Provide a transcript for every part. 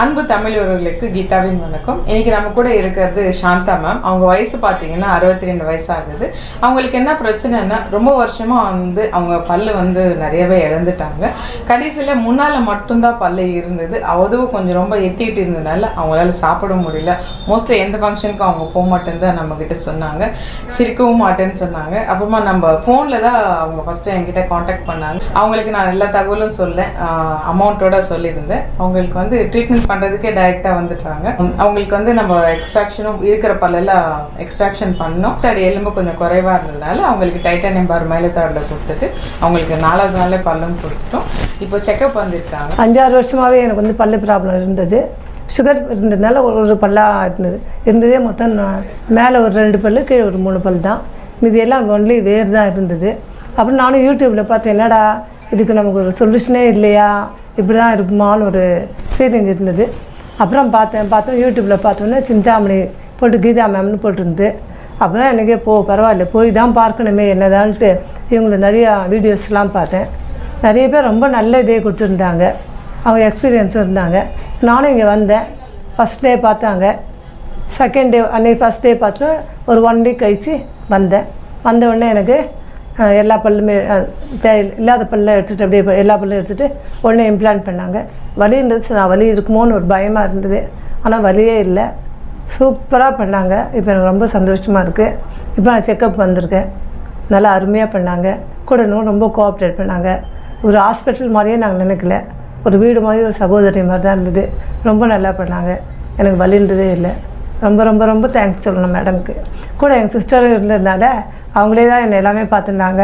அன்பு தமிழர்களுக்கு கீதாவின் வணக்கம். இன்னைக்கு நம்ம கூட இருக்கிறது சாந்தா மேம் அவங்க வயசு பார்த்தீங்கன்னா அறுபத்தி ரெண்டு வயசு ஆகுது அவங்களுக்கு என்ன பிரச்சனைன்னா ரொம்ப வருஷமா வந்து அவங்க பல்லு வந்து நிறையவே இழந்துட்டாங்க. கடைசியில் முன்னால் மட்டும்தான் பல்லு இருந்தது. அதுவும் கொஞ்சம் ரொம்ப எத்திட்டு இருந்ததுனால அவங்களால சாப்பிட முடியல. மோஸ்ட்லி எந்த ஃபங்க்ஷனுக்கும் அவங்க போக மாட்டேன்னு தான் நம்ம சொன்னாங்க. சிரிக்கவும் மாட்டேன்னு சொன்னாங்க. அப்புறமா நம்ம ஃபோனில் தான் அவங்க ஃபஸ்ட்டு என்கிட்ட காண்டாக்ட் பண்ணாங்க. அவங்களுக்கு நான் எல்லா தகவலும் சொல்லேன் அமௌண்ட்டோட சொல்லியிருந்தேன். அவங்களுக்கு வந்து ட்ரீட்மெண்ட் பண்ணுறதுக்கே டைரெக்டாக வந்துட்டாங்க அவங்களுக்கு வந்து நம்ம எக்ஸ்ட்ராக்ஷனும் இருக்கிற பல்லெல்லாம் எக்ஸ்ட்ராக்ஷன் பண்ணோம். தடி எலும்பு கொஞ்சம் குறைவாக இருந்ததுனால அவங்களுக்கு டைட்டானியம் பார் மேலத்தாடில் கொடுத்துட்டு அவங்களுக்கு நாலாவது நாளே பல்லும் கொடுத்துட்டோம் இப்போ செக்கப் வந்திருக்காங்க. அஞ்சாறு வருஷமாகவே எனக்கு வந்து பல்லு ப்ராப்ளம் இருந்தது. சுகர் இருந்ததுனால ஒரு ஒரு பல்லாக இருந்தது. இருந்ததே மொத்தம் மேலே ஒரு ரெண்டு பல்லு கீழே ஒரு மூணு பல் தான். மீதி எல்லாம் ஒன்லி வேர் தான் இருந்தது. அப்புறம் நானும் யூடியூப்பில் பார்த்தேன் என்னடா இதுக்கு நமக்கு ஒரு சொல்யூஷனே இல்லையா? இப்படி தான் இருக்குமான்னு ஒரு ஃபீலிங் இருந்தது. அப்புறம் பார்த்தேன் பார்த்தோம் யூடியூப்பில் பார்த்தோன்னே சிந்தாமணி போட்டு கீதா மேம்னு போட்டிருந்து அப்போ தான் எனக்கே போ பரவாயில்ல போய் தான் பார்க்கணுமே என்னதான்ட்டு. இவங்களை நிறையா வீடியோஸ்லாம் பார்த்தேன். நிறைய பேர் ரொம்ப நல்ல இதே கொடுத்துருந்தாங்க. அவங்க எக்ஸ்பீரியன்ஸும் இருந்தாங்க. நானும் இங்கே வந்தேன். ஃபஸ்ட் டே பார்த்தாங்க. செகண்ட் டே அன்றைக்கி ஃபஸ்ட் டே பார்த்து ஒரு ஒன் வீக் கழித்து வந்தேன். வந்த உடனே எனக்கு எல்லா பல்லுமே தே- இல்லாத பல்ல எடுத்துகிட்டு அப்படியே எல்லா பல்லும் எடுத்துகிட்டு உடனே இம்ப்ளான்ட் பண்ணாங்க. வலி இருந்துச்சு நான் வலி இருக்குமோன்னு ஒரு பயமாக இருந்தது. ஆனால் வலியே இல்லை. சூப்பராக பண்ணாங்க. இப்போ எனக்கு ரொம்ப சந்தோஷமாக இருக்குது இப்போ நான் செக்கப் வந்திருக்கேன். நல்லா அருமையாக பண்ணாங்க. கூட இன்னும் ரொம்ப கோஆப்ரேட் பண்ணாங்க. ஒரு ஹாஸ்பிட்டல் மாதிரியே நாங்கள் நினைக்கல. ஒரு வீடு மாதிரி ஒரு சகோதரி மாதிரி தான் இருந்தது. ரொம்ப நல்லா பண்ணாங்க. எனக்கு வலின்றதே இல்லை. ரொம்ப ரொம்ப ரொம்ப தேங்க்ஸ் சொல்லணும் மேடம்க்கு கூட எங்கள் சிஸ்டரும் இருந்ததுனால அவங்களே தான் என்னை எல்லாமே பார்த்துருந்தாங்க.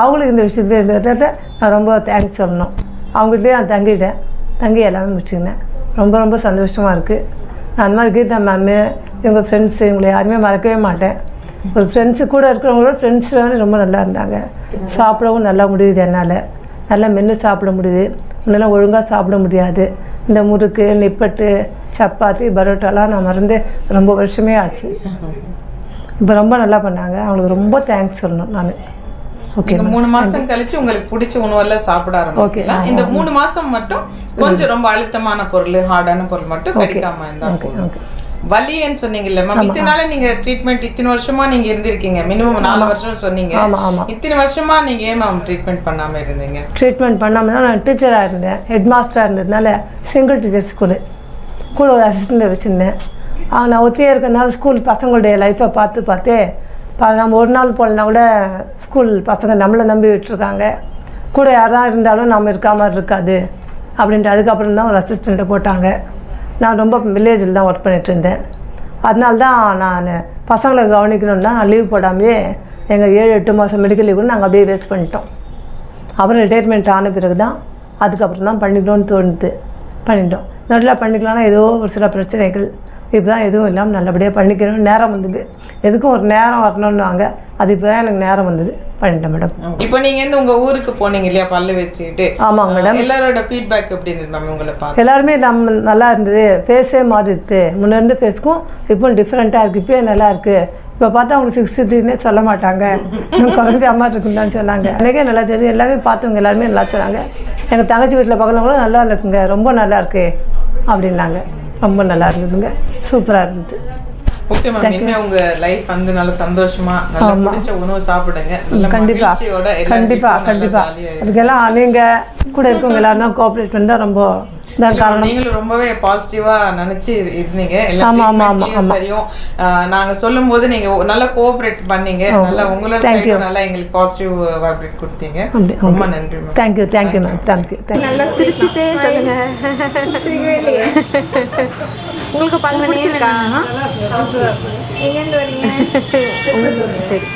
அவங்களுக்கு இந்த விஷயத்துல இருந்ததால நான் ரொம்ப தேங்க்ஸ் சொல்லணும். அவங்ககிட்டயே நான் தங்கிட்டேன். தங்கி எல்லாமே முடிச்சுக்கினேன். ரொம்ப ரொம்ப சந்தோஷமாக இருக்குது நான் அந்த மாதிரி கீதா மேமு இவங்க ஃப்ரெண்ட்ஸு இவங்களை யாருமே மறக்கவே மாட்டேன். ஒரு ஃப்ரெண்ட்ஸு கூட இருக்கிறவங்களோட ஃப்ரெண்ட்ஸ் ரொம்ப நல்லா இருந்தாங்க. சாப்பிடவும் நல்லா முடியுது என்னால். நல்லா மென்று சாப்பிட முடியுது. முன்னெல்லாம் ஒழுங்காக சாப்பிட முடியாது. இந்த முறுக்கு நிப்பட்டு சப்பாத்தி பரோட்டாலாம் நான் மறந்து ரொம்ப வருஷமே ஆச்சு. இப்போ ரொம்ப நல்லா பண்ணாங்க. அவங்களுக்கு ரொம்ப தேங்க்ஸ் சொல்லணும் நான். ஓகே மூணு மாசம் கழிச்சு உங்களுக்கு பிடிச்ச உணவெல்லாம் சாப்பிட ஆரம்பிக்கலாம். இந்த மூணு மாசம் மட்டும் கொஞ்சம் ரொம்ப அழுத்தமான பொருள் ஹார்டான பொருள் மட்டும் கிடைக்காம இருந்தா போதும். வலின்னு சொன்னீங்கல்ல மேம் இத்தனை நாள நீங்க ட்ரீட்மெண்ட் இத்தனை வருஷமா நீங்க இருந்திருக்கீங்க. மினிமம் நாலு வருஷம் சொன்னீங்க. ஆமாம் ஆமாம் இத்தனை வருஷமா நீங்க ஏன் மேம் ட்ரீட்மெண்ட் பண்ணாம இருந்தீங்க? ட்ரீட்மெண்ட் பண்ணாமல் தான் நான் டீச்சராக இருந்தேன். ஹெட் மாஸ்டராக இருந்ததுனால சிங்கிள் டீச்சர் ஸ்கூலு கூட ஒரு அசிஸ்டண்ட்டை வச்சுருந்தேன். ஆ, நான் ஒத்தியே இருக்கிறதுனால ஸ்கூல் பசங்களுடைய லைஃப்பை பார்த்து பார்த்தே நம்ம ஒரு நாள் போலனா கூட ஸ்கூல் பசங்க நம்மளை நம்பி விட்டுருக்காங்க. கூட யாரா இருந்தாலும் நம்ம இருக்க மாதிரி இருக்காது. அப்படின்ட்டு அதுக்கப்புறம் தான் ஒரு அசிஸ்டண்ட்டை போட்டாங்க. நான் ரொம்ப வில்லேஜில் தான் ஒர்க் பண்ணிட்டு இருந்தேன். அதனால தான் நான் பசங்களை கவனிக்கணும்னா நான் லீவ் போடாமையே எங்கள் ஏழு எட்டு மாதம் மெடிக்கல் லீவ் கூட நாங்கள் அப்படியே வேஸ்ட் பண்ணிட்டோம். அப்புறம் ரிட்டையர்மெண்ட் ஆன பிறகு தான் அதுக்கப்புறம் தான் பண்ணிக்கணும்னு தோணுது. பண்ணிட்டோம். நல்லா பண்ணிக்கலாம்னா ஏதோ ஒரு சில பிரச்சனைகள். இப்போ தான் எதுவும் இல்லாமல் நல்லபடியாக பண்ணிக்கணும் நேரம் வந்தது. எதுக்கும் ஒரு நேரம் வரணும்னுவாங்க. அது இப்போ தான் எனக்கு நேரம் வந்தது. பண்ணிட்டேன் மேடம் இப்போ நீங்க இருந்து உங்க ஊருக்கு போனீங்க இல்லையா? பல்லு வச்சுக்கிட்டு ஆமாங்க மேடம் எல்லாரோட ஃபீட்பேக் எப்படி இருந்தது மேம் உங்களை பார்த்து? எல்லாருமே நம்ம நல்லா இருந்தது. ஃபேஸே மாறிடுது முன்ன இருந்து ஃபேஸ்க்கும் இப்போ டிஃப்ரெண்ட்டாக இருக்குது இப்போயே நல்லா இருக்குது இப்போ பார்த்தா அவங்க சிக்ஸ்டி த்ரீனே சொல்ல மாட்டாங்க. குறைஞ்சி அம்மா இருக்குன்னு சொன்னாங்க. எனக்கே நல்லா தெரியும். எல்லாமே பார்த்தவங்க எல்லாருமே நல்லா சொன்னாங்க. எங்கள் தங்கச்சி வீட்டில் பக்கத்துலவங்களும் நல்லா இருக்குங்க. ரொம்ப நல்லா இருக்கு. அப்படின்னாங்க. ரொம்ப நல்லா இருந்ததுங்க. சூப்பராக இருந்தது. ஓகே மேம் இனிமே உங்க லைஃப் வந்து நல்ல சந்தோஷமா நல்ல பிடிச்ச உணவு சாப்பிடுங்க. நல்ல கண்டிப்பா. jolly ஆ அதுக்கெல்லாம் நீங்கள் கூட இருக்கவங்க எல்லாரும் தான் கோஆப்ரேட் பண்ணால் ரொம்ப. நீங்களும் ரொம்பவே பாசிட்டிவா நினைச்சு இரு- இருந்தீங்க. எல்லா ஆமா, ஆமா, ஆமா, treatment-லயும் சரியும். நாங்க சொல்லும் போது நீங்க நல்லா கோஆபரேட் பண்ணீங்க. நல்லா உங்களோட நல்லா எங்களுக்கு பாசிட்டிவ் வைப்ரேட் கொடுத்தீங்க. ரொம்ப நன்றி ma'am thank you thank you ma'am thank you thank you நல்லா சிரிச்சுட்டே சொல்லுங்க. உங்களுக்கு பல்லு இருக்கா எங்கேருந்து வரீங்க? சரி.